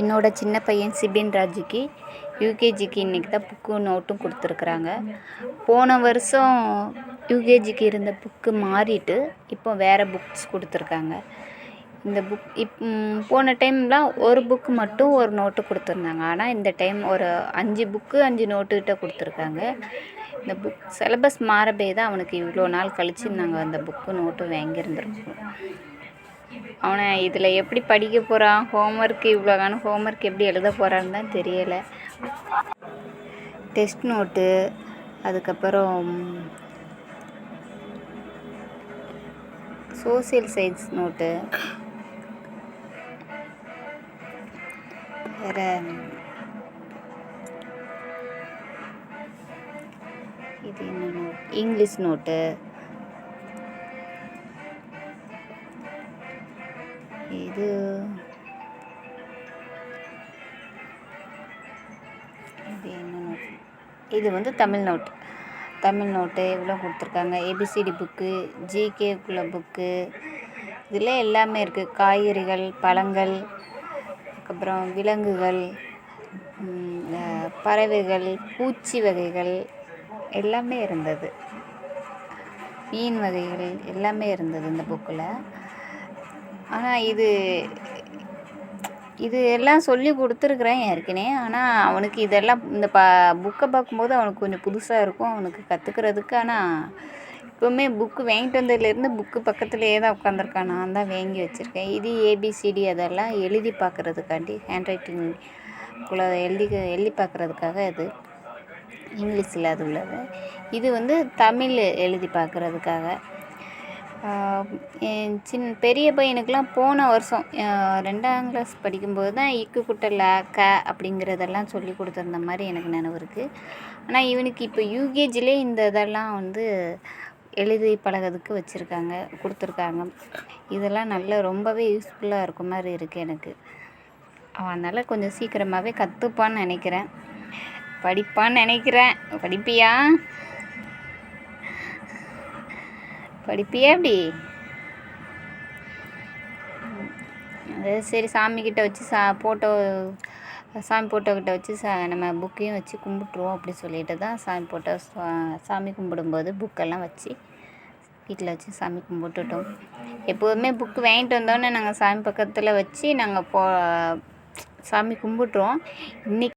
என்னோட சின்ன பையன் சிபின் ராஜுக்கு யூகேஜிக்கு இன்றைக்கி தான் புக்கு நோட்டும் கொடுத்துருக்குறாங்க. போன வருஷம் யூகேஜிக்கு இருந்த புக்கு மாறிட்டு இப்போ வேறு புக்ஸ் கொடுத்துருக்காங்க. இந்த புக் இப் போன டைம்லாம் ஒரு புக்கு மட்டும் ஒரு நோட்டு கொடுத்துருந்தாங்க. ஆனால் இந்த டைம் ஒரு அஞ்சு புக்கு அஞ்சு நோட்டுக்கிட்ட கொடுத்துருக்காங்க. இந்த புக் சிலபஸ் மாறப்பே தான் அவனுக்கு இவ்வளோ நாள் கழித்து நாங்கள் அந்த புக்கு நோட்டும் வாங்கியிருந்துருக்கோம். அவனை இதில் எப்படி படிக்க போகிறான்? ஹோம்ஒர்க் இவ்வளோ ஹோம்ஒர்க் எப்படி எழுத போகிறான்னு தான் தெரியலை. டெஸ்ட் நோட்டு அதுக்கப்புறம் சோசியல் சயின்ஸ் நோட்டு வேறு இது என்ன நோட் இங்கிலீஷ் நோட்டு இது. இது என்ன நோட் இது வந்து தமிழ் நோட் தமிழ் நோட்டு இவ்வளோ கொடுத்துருக்காங்க. ஏபிசிடி புக்கு ஜிகேக்குள்ள புக்கு இதில் எல்லாமே இருக்குது காய்கறிகள் பழங்கள் அதுக்கப்புறம் விலங்குகள் பறவைகள் பூச்சி வகைகள் எல்லாமே இருந்தது. மீன் வகைகள் எல்லாமே இருந்தது இந்த புக்கில் ஆனால் இது இது எல்லாம் சொல்லி கொடுத்துருக்குறேன் ஏற்கனவே. ஆனால் அவனுக்கு இதெல்லாம் இந்த ப புக்கை பார்க்கும்போது அவனுக்கு கொஞ்சம் புதுசாக இருக்கும். அவனுக்கு கற்றுக்கிறதுக்கு ஆனால் இப்போவுமே புக்கு வாங்கிட்டு வந்ததுலேருந்து புக்கு பக்கத்துலேயே தான் உட்காந்துருக்கான் நான் தான் வாங்கி வச்சுருக்கேன். இது ஏபிசிடி அதெல்லாம் எழுதி பார்க்குறதுக்காண்டி ஹேண்ட் ரைட்டிங் குள்ள எழுதி எழுதி பார்க்குறதுக்காக இது. இங்கிலீஷில் அது உள்ளது. இது வந்து தமிழ் எழுதி பார்க்குறதுக்காக. என் சின் பெரிய பையனுக்கெலாம் போன வருஷம் ரெண்டாம் கிளாஸ் படிக்கும்போது தான் இக்கு குட்டல க அப்படிங்கிறதெல்லாம் சொல்லி கொடுத்துருந்த மாதிரி எனக்கு நினைவு இருக்குது ஆனால் இவனுக்கு இப்போ யூகேஜிலே இந்த இதெல்லாம் வந்து எழுதி பழகிறதுக்கு வச்சுருக்காங்க கொடுத்துருக்காங்க. இதெல்லாம் நல்ல ரொம்பவே யூஸ்ஃபுல்லாக இருக்க மாதிரி இருக்குது எனக்கு. அதனால் கொஞ்சம் சீக்கிரமாகவே கற்றுப்பான்னு நினைக்கிறேன். படிப்பான்னு நினைக்கிறேன். படிப்பியா? படிப்பியே அப்படி அது சரி சாமிக்கிட்ட வச்சு சா ஃபோட்டோ சாமி ஃபோட்டோ வச்சு சா நம்ம புக்கையும் வச்சு கும்பிட்ருவோம் அப்படி சொல்லிட்டு தான் சாமி ஃபோட்டோ சாமி கும்பிடும்போது புக்கெல்லாம் வச்சு வீட்டில் வச்சு சாமி கும்பிட்டுட்டோம். எப்போதுமே புக்கு வாங்கிட்டு வந்தோடனே நாங்கள் சாமி பக்கத்தில் வச்சு நாங்கள் போ சாமி கும்பிட்ருவோம் இன்னைக்கு